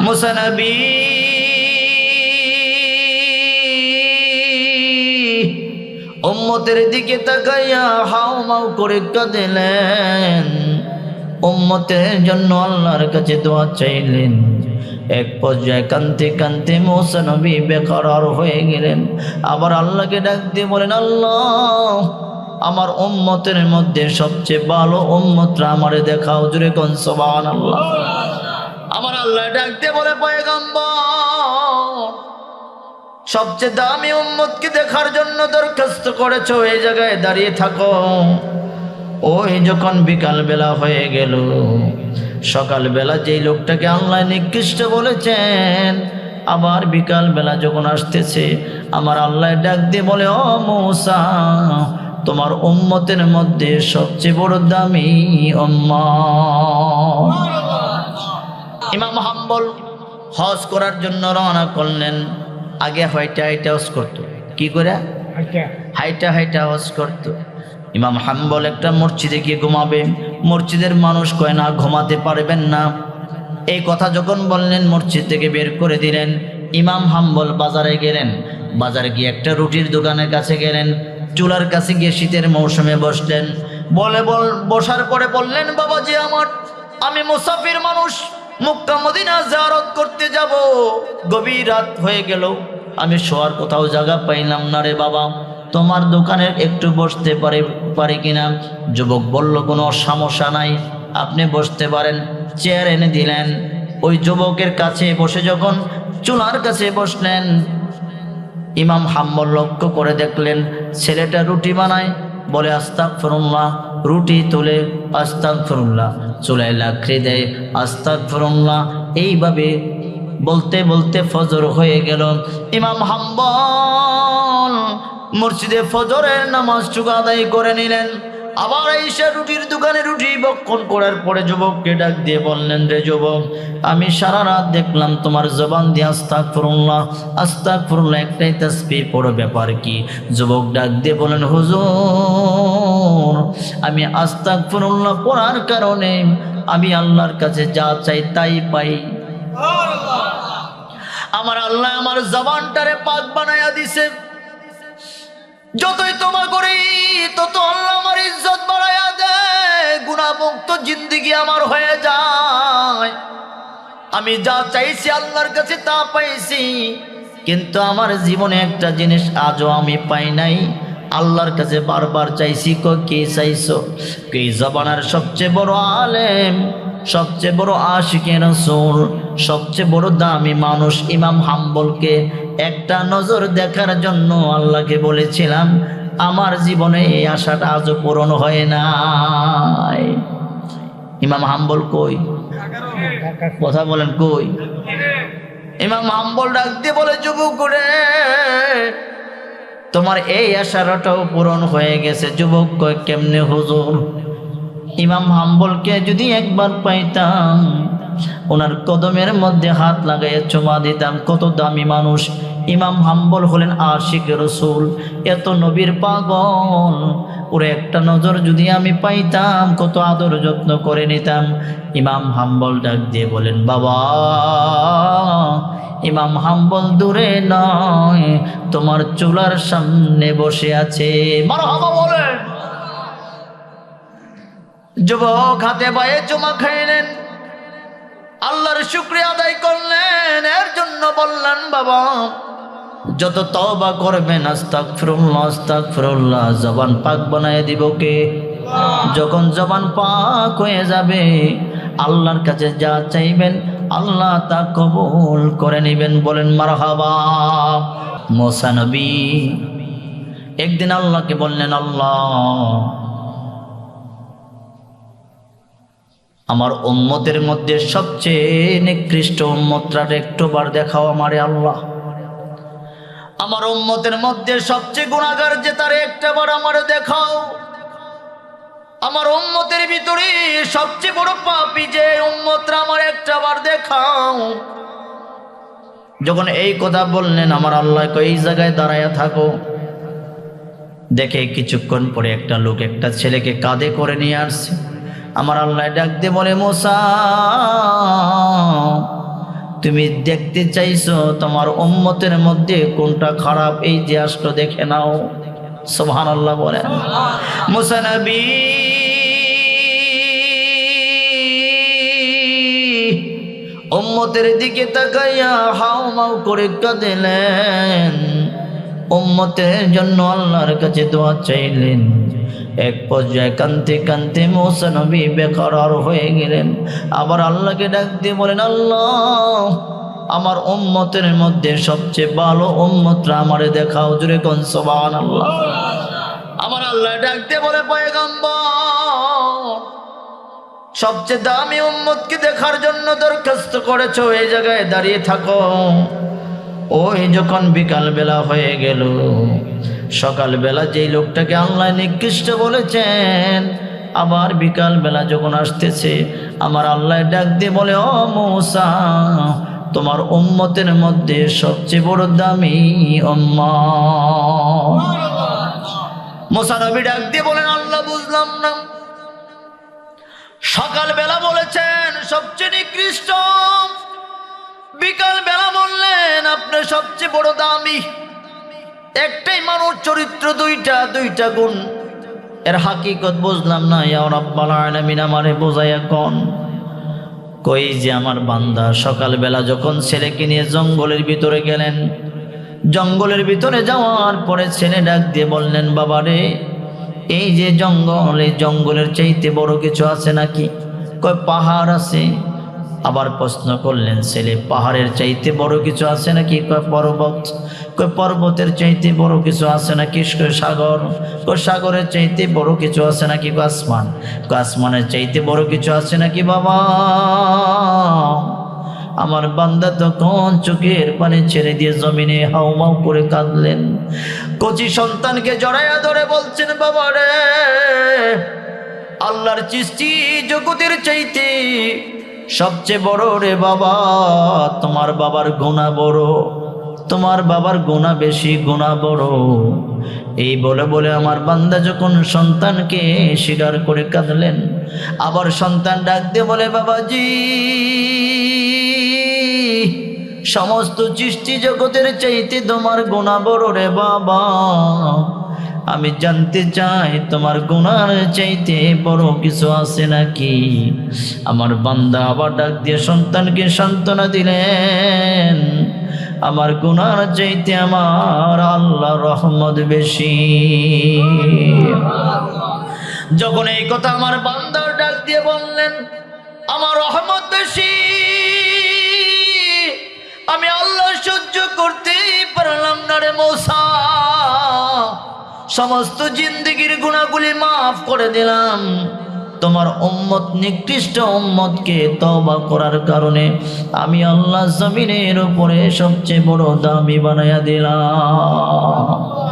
মুসানবী। উম্মতের দিকে তাকাইয়া হাও মাও করে কাঁদিলেন। উম্মতের জন্য আল্লাহর কাছে দোয়া চাইলেন। এক পর্যায়ে কান্তে কান্তে মৌসা বেকার হয়ে গেলেন। আবার আল্লাহকে ডাক দিয়ে বলেন, আল্লাহ, আমার উম্মতের মধ্যে সবচেয়ে ভালো উম্মতরা আমারে দেখাও। জুড়ে কোন সবান আল্লাহ আমার আল্লাহ ডাক দিয়ে বলে, পয়গম্বর, সবচেয়ে দামি উম্মতকে দেখার জন্য দরখাস্ত করেছ, এই জায়গায় দাঁড়িয়ে থাকো। ওই যখন বিকাল বেলা হয়ে গেল, সকালবেলা যেই লোকটাকে আল্লাহ নিকৃষ্ট বলেছেন, আবার বিকাল বেলা যখন আসতেছে, আমার আল্লাহ ডাক দিয়ে বলে, ও মৌসা, তোমার উম্মতের মধ্যে সবচেয়ে বড় দামি উম্মা ইমাম হাম্বল হজ করার জন্য রওনা করলেন। আগে হয়টা হাইটা হজ করতো। কি করে? হাইটা হাইটা হজ করতো। ইমাম হাম্বল একটা মসজিদে গিয়ে ঘুমাবে। মসজিদের মানুষ কয় না ঘুমাতে পারবেন না। এই কথা যখন বললেন মসজিদ থেকে বের করে দিলেন। ইমাম হাম্বল বাজারে গেলেন। বাজারে গিয়ে একটা রুটির দোকানের কাছে গেলেন। চুলার কাছে গিয়ে শীতের মৌসুমে বসলেন। বলে বল বসার পরে বললেন বাবাজি আমার আমি মুসাফির মানুষ। মুক্কা মদিনা জারত করতে যাব। গভীর রাত হয়ে গেল। আমি শোয়ার কোথাও জায়গা পাইলাম না রে বাবা। তোমার দোকানে একটু বসতে পারে পারে কিনা? যুবক বলল, কোনো সমস্যা নাই। আপনি বসতে পারেন। চেয়ার এনে দিলেন। ওই যুবকের কাছে বসে যখন চুলার কাছে বসলেন, ইমাম হাম্বল লক্ষ্য করে দেখলেন, ছেলেটা রুটি বানায়। বলে আস্তাক ফরুল্লাহ রুটি তুলে আস্তাক ফরুল্লাহ চুলায় লাকড়ি দেয়। আস্তাক ফরুল্লাহ এইভাবে বলতে বলতে ফজর হয়ে গেল। ইমাম হাম্বল মসজিদে ফজরের নামাজ চুকা আদায় করে নিলেন। আবার এসে রুটির দোকানে রুটি বক্ষণ করার পরে যুবককে ডাক দিয়ে বললেন, রে যুবক, আমি সারা রাত দেখলাম তোমার জবান দিয়ে আস্তাক ফুরুল্লাহ আস্তাক ফুরুল্লাহ একটাই তাসবি পড়ো ব্যাপার কি? যুবক ডাক দিয়ে বলেন হুজুর আমি আস্তাক ফুরুল্লাহ পড়ার কারণে আমি আল্লাহর কাছে যা চাই তাই পাই। আমার আল্লাহ আমার জবানটারে পাক বানায়া দিছে। যতই তোমা করি, তত আল্লাহ আমার ইজ্জত বাড়াইয়া দেয়। গুণামুক্ত জিন্দিগি আমার হয়ে যায়। আমি যা চাইছি আল্লাহর কাছে তা পাইছি। কিন্তু আমার জীবনে একটা জিনিস আজও আমি পাই নাই। আল্লাহর কাছে বারবার চাইছি, কো কে চাইছো? কে জবানার সবচেয়ে বড় আলেম, সবচেয়ে বড় আশিকে রসুল, সবচেয়ে বড় দামি মানুষ ইমাম হাম্বলকে একটা নজর দেখার জন্য আল্লাহকে বলেছিলাম, আমার জীবনে এই আশাটা আজও পূরণ হয় নাই। ইমাম হাম্বল কই? কথা বলেন, কই? ইমাম হাম্বল ডাক দিয়ে বলে, যুবক করে তোমার এই আশারটাও পূরণ হয়ে গেছে, যুবক কয়, কেমনে হুজুর? ইমাম হাম্বলকে যদি একবার পাইতাম, ওনার কদমের মধ্যে হাত লাগাইয়া চুমা দিতাম, কত দামি মানুষ ইমাম হাম্বল হলেন আশিক রসুল। এত নবীর পাগল। ওরে একটা নজর যদি আমি পাইতাম, কত আদর যত্ন করে নিতাম। ইমাম হাম্বল ডাক দিয়ে বলেন, বাবা, ইমাম হাম্বল দূরে নয়, তোমার চুলার সামনে বসে আছে। যুবক হাতে পায়ে চুমা খাইলেন আল্লাহর শুক্রিয়া আদায় করলেন। এর জন্য বললেন, বাবা যত তবা করবেন আস্তাক ফিরুল্লাহ আস্তাক ফিরুল্লাহ জবান পাক বানায় দিব কে? যখন জবান পাক হয়ে যাবে, আল্লাহর কাছে যা চাইবেন, আল্লাহ তা কবুল করে নেবেন, বলেন মারহাবা। মোসা নবী, একদিন আল্লাহকে বললেন, আল্লাহ, আমার উম্মতের মধ্যে সবচেয়ে নিকৃষ্ট উম্মতটার একটু বার দেখাও আমারে, আল্লাহ। আমার উম্মতের মধ্যে সবচেয়ে গুণাগার যে তার একটা বার আমার দেখাও। আমার উম্মতের ভিতরে সবচেয়ে বড় পাপি যে উম্মতরা আমার একটা বার দেখাও। যখন এই কথা বললেন, আমার আল্লাহ এই জায়গায় দাঁড়াইয়া থাকো। দেখে কিছুক্ষণ পরে একটা লোক একটা ছেলেকে কাঁধে করে নিয়ে আসছে। আমার আল্লাহ ডাক দিয়ে বলে, মোসা তুমি দেখতে চাইছো তোমার উম্মতের মধ্যে কোনটা খারাপ, এই যে আসলো দেখে নাও। সোহান আল্লাহ বলেন মুসানবী উম্মতের দিকে তাকাইয়া হাও মাও করে কাঁদিলেন। উম্মতের জন্য আল্লাহর কাছে দোয়া চাইলেন। এক পর্যায়ে কানতে কানতে মৌসা নবী বেকার হয়ে গেলেন। আবার আল্লাহকে ডাক দিয়ে বলেন, আল্লাহ, আমার উম্মতের মধ্যে সবচেয়ে ভালো উম্মতরা আমারে দেখাও জুড়ে কোন সোবান আল্লাহ আমার আল্লাহ ডাক দিয়ে বলে, পয়গম্বর, সবচেয়ে দামি উম্মতকে দেখার জন্য দরখাস্ত করেছ, এই জায়গায় দাঁড়িয়ে থাকো। ওই যখন বিকাল বেলা হয়ে গেল সকাল বেলা যেই লোকটাকে আল্লাহ নিকৃষ্ট বলেছেন, আবার বিকাল বেলা যখন আসতেছে, আমার আল্লাহ ডাক দিয়ে বলে, ও মৌসা, তোমার উম্মতের মধ্যে সবচেয়ে বড় দামি উম্মা মোসা নবী ডাক দিয়ে বলেন, আল্লাহ, বুঝলাম না। সকাল বেলা বলেছেন, সবচেয়ে নিকৃষ্ট। বিকাল বেলা বললেন আপনি সবচেয়ে বড় দামি একটাই মানুষ, চরিত্র দুইটা দুইটা গুণ। এর হাকিকত বুঝলাম না, ইয়া রাব্বাল আলামিন আমারে বোঝাইয়া কোন। কই যে আমার বান্দা, সকালবেলা যখন ছেলেকে নিয়ে জঙ্গলের ভিতরে গেলেন, জঙ্গলের ভিতরে যাওয়ার পরে ছেলে ডাক দিয়ে বললেন বাবারে এই যে জঙ্গল, এই জঙ্গলের চাইতে বড় কিছু আছে নাকি? কয়, পাহাড় আছে। আবার প্রশ্ন করলেন, ছেলে, পাহাড়ের চাইতে বড় কিছু আছে নাকি? পর্বত। কয়, পর্বতের চাইতে বড় কিছু আছে নাকি? সাগর। কয়, সাগরের চাইতে বড় কিছু আছে নাকি? আসমান। আসমানের চাইতে বড় কিছু আছে নাকি, বাবা? আমার বান্দা তখন চোখের পানি ছেড়ে দিয়ে জমিনে হাউমাউ করে কাঁদলেন। কচি সন্তানকে জড়াইয়া ধরে বলছেন, বাবা রে, আল্লাহর সৃষ্টি জগতের চাইতে সবচেয়ে বড় রে বাবা, তোমার বাবার গোনা বড়, তোমার বাবার গোনা বেশি গোনা বড়। এই বলে বলে আমার বান্দা যখন সন্তানকে স্বীকার করে কাঁদলেন, আবার সন্তান ডাক দিয়ে বলে, বাবাজি, সমস্ত সৃষ্টি জগতের চাইতে তোমার গোনা বড় রে বাবা। আমি জানতে চাই তোমার গুনার চাইতে বড় কিছু আছে নাকি? আমার বান্দা আবার ডাক দিয়ে সন্তানকে সান্ত্বনা দিলেন। আমার গুনার চাইতে আমার আল্লাহ রহমত বেশি। যখন এই কথা আমার বান্দার ডাক দিয়ে বললেন, আমার রহমত বেশি। আমি আল্লাহ সহ্য করতেই পারলাম না রে মৌসা। সমস্ত জিন্দগির গুণাগুলি মাফ করে দিলাম। তোমার উম্মত, নিকৃষ্ট উম্মতকে তবা করার কারণে আমি আল্লাহ জমিনের উপরে সবচেয়ে বড় দামি বানাইয়া দিলাম।